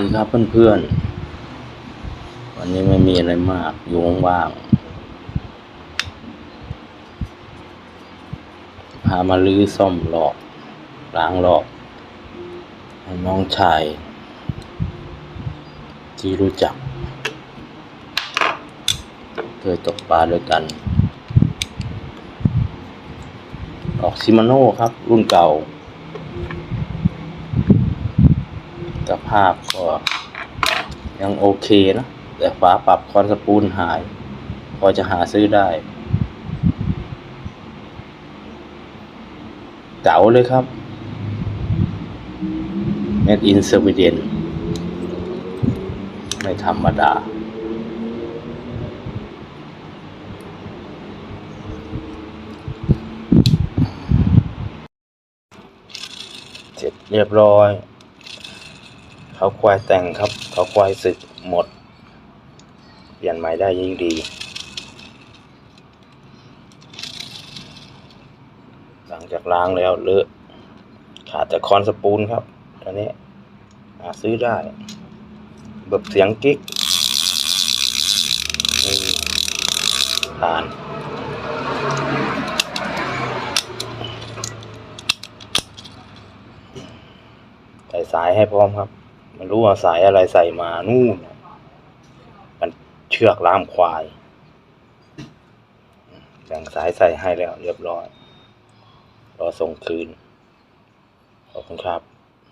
ดีครับเพื่อนๆ วันนี้ไม่มีอะไรมาก อยู่ว่างๆ พามาลื้อซ่อมหลอกล้างหลอกให้น้องชาย ที่รู้จัก เคยตกปลาด้วยกัน ออกซิมาโน่ครับ รุ่นเก่า สภาพก็ยังโอเคนะ แต่ฝาปรับคอนสปูลหาย พอจะหาซื้อได้เก๋าเลยครับ Made in Sweden ไม่ธรรมดาเสร็จเรียบร้อย เขาควายแต่งครับ เขาควายสึกหมด เปลี่ยนใหม่ได้ยิ่งดี หลังจากล้างแล้วเลอะขาดแต่คอนสปูลครับ ตอนนี้หาซื้อได้ แบบเสียงกิ๊กนี่ผ่านใส่สายให้พร้อมครับ ไม่รู้ว่าสายอะไรใส่มานู่นมันเชือกล่ามควายแบ่งสายใส่ให้แล้วเรียบร้อย รอส่งคืน ขอบคุณครับ